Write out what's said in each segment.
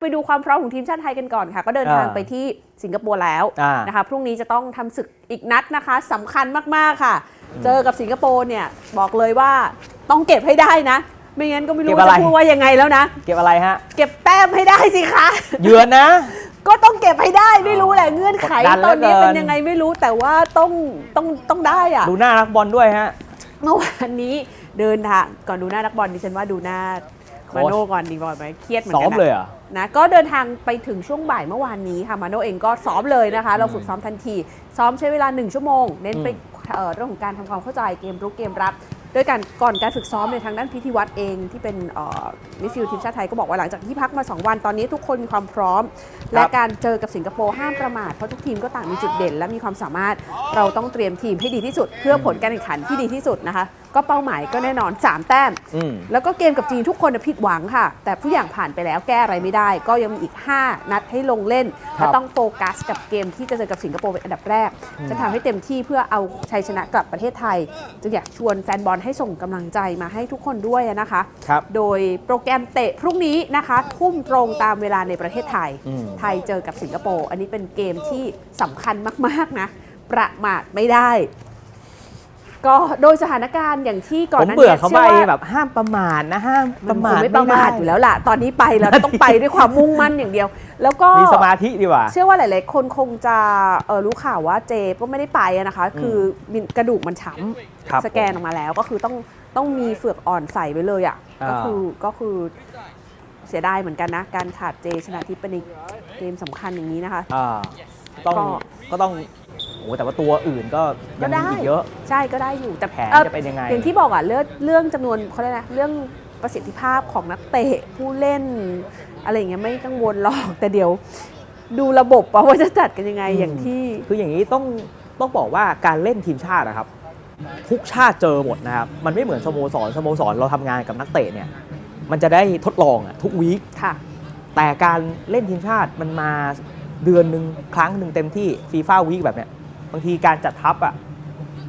ไปดูความพร้อมของทีมชาติไทยกันก่อนค่ะ ก็เดินทางอ่าไปที่สิงคโปร์แล้วอ่านะคะพรุ่งนี้จะต้องทำศึกอีกนัดนะคะสำคัญมากๆค่ะ เจอกับสิงคโปร์เนี่ยบอกเลยว่าต้องเก็บให้ได้นะ ไม่งั้นก็ไม่รู้เก็บอะไรจะพูดว่ายังไงแล้วนะ เก็บอะไรฮะ เก็บแต้มให้ได้สิคะเยือนนะ ก็ต้องเก็บให้ได้ไม่รู้แหละเงื่อนไขกดดันเหลืตออนนี้เกินเป็นยังไงไม่รู้แต่ว่าต้องต้องต้องได้อะดูหน้านักบอลด้วยฮะเมื่อวานนี้เดินทางก่อนดูหน้านักบอลดิฉันว่าดูหน้าโค้ช มาโน่ก่อนดีกว่าไหมเครียดเหมือนซ้อกัมนเลยนะเหรอนะก็เดินทางไปถึงช่วงบ่ายเมื่อวานนี้ค่ะมาโน่เองก็ซ้อมเลยนะคะ เราฝึกซ้อมทันที ซ้อมใช้เวลา 1 ชั่วโมง เน้นไปเอ่อเรื่องของการทำความเข้าใจเกมรุกเกมรับ โดยการก่อนการฝึกซ้อมในยทางด้านพิธีวัตรเองที่เป็นมิดฟิลด์ทีมชาติไทยก็บอกว่าหลังจากที่พักมา 2 วันตอนนี้ทุกคนมีความพร้อม และการเจอกับสิงคโปร์ห้ามประมาทเพราะทุกทีมก็ต่างมีจุดเด่น และมีความสามารถเราต้องเตรียมทีมให้ดีที่สุด เพื่อผลการแข่งขันที่ดีที่สุดนะคะก็เป้าหมายก็แน่นอน 3 แต้ม อืม แล้วก็เกมกับจีนทุกคนน่ะผิดหวังค่ะ แต่ทุกอย่างผ่านไปแล้วแก้อะไรไม่ได้ ก็ยังมีอีก 5 นัดให้ลงเล่นครับ และต้องโฟกัสกับเกมที่จะเจอกับสิงคโปร์เป็นอันดับแรก จะทำให้เต็มที่เพื่อเอาชัยชนะกลับประเทศไทย จึงอยากชวนแฟนบอลให้ส่งกำลังใจมาให้ทุกคนด้วยนะคะ ครับ โดยโปรแกรมเตะพรุ่งนี้นะคะทุ่มตรงตามเวลาในประเทศไทย อืม ไทยเจอกับสิงคโปร์ อันนี้เป็นเกมที่สำคัญมาก ๆ นะ ประมาทไม่ได้ ก็โดยสถานการณ์อย่างที่ก่อนผมหน้าเบื่อนี้เขาชื่ไปว่าแบบห้ามประมาทนะห้ามปมันระคมางทไม่ประมาทด้อยู่แล้วล่ะ ตอนนี้ไปเราต้องไปด้วยความมุ่งมั่นอย่างเดียว แล้วก็ มีสมาธิดีกว่า เชื่อว่าหลาย ๆ คนคงจะเอ่อรู้ข่าวว่าเจก็ไม่ได้ไปอะนะคะ คือมีกระดูกมันช้ครับำสแกนออกมาแล้วก็คือต้องต้องมีเฟือกอ่อนใส่ไว้เลยอะอ่า ก็คือก็คือเสียดายเหมือนกันนะ การขาดเจชนะทิพย์ไปในเกมสำคัญอย่างนี้นะคะ อ่าต้องก็ ก็ต้องโอ้แต่ว่าตัวอื่นก็ยังก็ได้มีอีกเยอะ ใช่ก็ได้อยู่แต่แผนอ่อจะเป็นยังไง อย่างที่บอกอะเรื่องเรื่องจำนวนเขาเรียกนะเรื่องประสิทธิภาพของนักเตะผู้เล่น อะไรอย่างเงี้ยไม่กังวลหรอกแต่เดี๋ยวดูระบบอะว่าจะจัดกันยังไงอืมอย่างที่คืออย่างนี้ต้องต้องบอกว่าการเล่นทีมชาตินะครับ ทุกชาติเจอหมดนะครับ มันไม่เหมือนสโมสรสโมสรเราทำงานกับนักเตะเนี่ย มันจะได้ทดลองอะทุกวีคค่ะแต่การเล่นทีมชาติมันมาเดือนหนึ่งครั้งหนึ่งเต็มที่ฟีฟ่าวีคแบบเนี้ย บางทีการจัดทัพอะ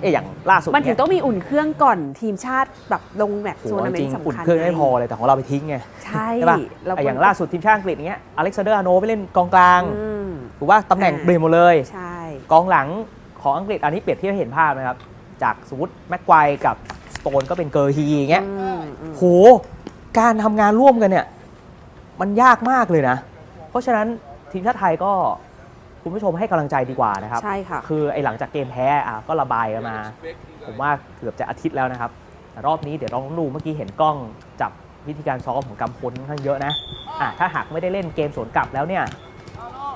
เอะอย่างล่าสุดมันถึเยงต้องมีอุ่นเครื่องก่อนทีมชาติแบบลงแมตช์โอ้โซโหนาเมนจริงต์ๆอุ่นสำคัญเครื่องไม่ไงพอเลยแต่ของเราไปทิ้งไงใช่ใช่ป่ะแล้วไอะอย่างล่าสุดทีมชาติอังกฤษอย่างเงี้ยอเล็กซานเดอร์อาร์โนไปเล่นกองกลางอืมถูกว่าตำแหน่งอ่าเปลี่ยนหมดเลยใช่กองหลังของอังกฤษอันนี้เปรียบเทียบให้เห็นภาพนะครับ จากสมมติแม็กไกวร์กับสโตนก็เป็นเกอร์ฮีอย่างเงี้ยอืมอืมโหการทำงานร่วมกันเนี่ย มันยากมากเลยนะ เพราะฉะนั้นทีมชาติไทยก็ คุณผู้ชมให้กำลังใจดีกว่านะครับ ใช่ค่ะ คือไอ้หลังจากเกมแพ้อะก็ระบายกันมา ผมว่าเกือบจะอาทิตย์แล้วนะครับแต่รอบนี้เดี๋ยวลองดูเมื่อกี้เห็นกล้องจับวิธีการซ้อมของกำพลค่อนข้างเยอะนะอะถ้าหากไม่ได้เล่นเกมสวนกลับแล้วเนี่ย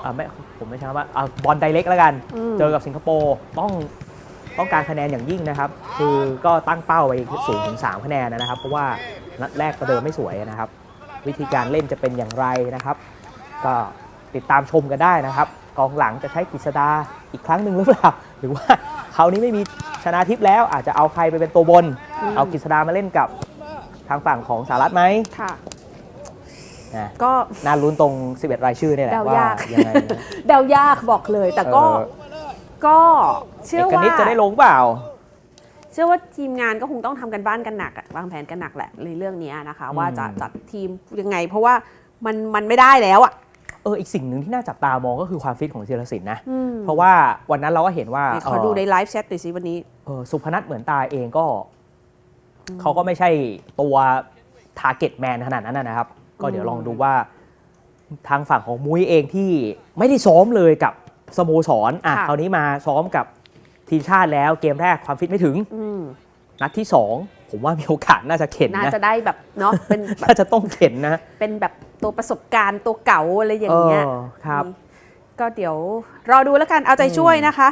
อะไม่ผมไม่ใช่ว่าอะบอลไดเรกแล้วกัน อืม เจอกับสิงคโปร์ต้องต้องการคะแนนอย่างยิ่งนะครับ คือก็ตั้งเป้าไปสูงถึง 3 คะแนนนะครับ เพราะว่านัดแรกประเดิมไม่สวยนะครับ วิธีการเล่นจะเป็นอย่างไรนะครับ ก็ติดตามชมกันได้นะครับ กองหลังจะใช้กฤษดาอีกครั้งหนึ่งหรือเปล่า หรือว่าคราวนี้ไม่มีชนะทิพย์แล้วอาจจะเอาใครไปเป็นตัวบนอืมเอากฤษดามาเล่นกับทางฝั่งของสหรัฐไหมค่ะนะก็น่าลุ้นตรง 11 รายชื่อเนี่ยแหละเดาว่ายากยังไงนะเดายากบอกเลย แต่ก็เออก็เชื่เออกว่านิดจะได้ลงเปล่า เชื่อว่าทีมงานก็คงต้องทำกันบ้านกันหนักอะวางแผนกันหนักแหละในเรื่องนี้นะคะอืมว่าจะจัดทีมยังไง เพราะว่ามันมันไม่ได้แล้วอะ เอออีกสิ่งหนึ่งที่น่าจับตามองก็คือความฟิตของธีรศิลป์นะอืมเพราะว่าวันนั้นเราก็เห็นว่าไหนขอดูในไลฟ์แชทหน่อยสิวันนี้เออสุพนัทเหมือนตาเองก็อืมเขาก็ไม่ใช่ตัวทาร์เก็ตแมนขนาดนั้นนะนะครับ ก็เดี๋ยวลองดูว่าทางฝั่งของมุ้ยเองที่ไม่ได้ซ้อมเลยกับสโมสรอะค่ะคราวนี้มาซ้อมกับทีมชาติแล้วเกมแรกความฟิตไม่ถึงอืมนัดที่2ผมว่ามีโอกาสน่าจะเข็นน่านะจะได้แบบเนาะเป็นแบบน่าจะต้องเข็นนะ เป็นแบบ ตัวประสบการณ์ตัวเก่าอะไรอย่างเงี้ยเออครับ ก็เดี๋ยวรอดูแล้วกันเอาใจช่วยนะคะ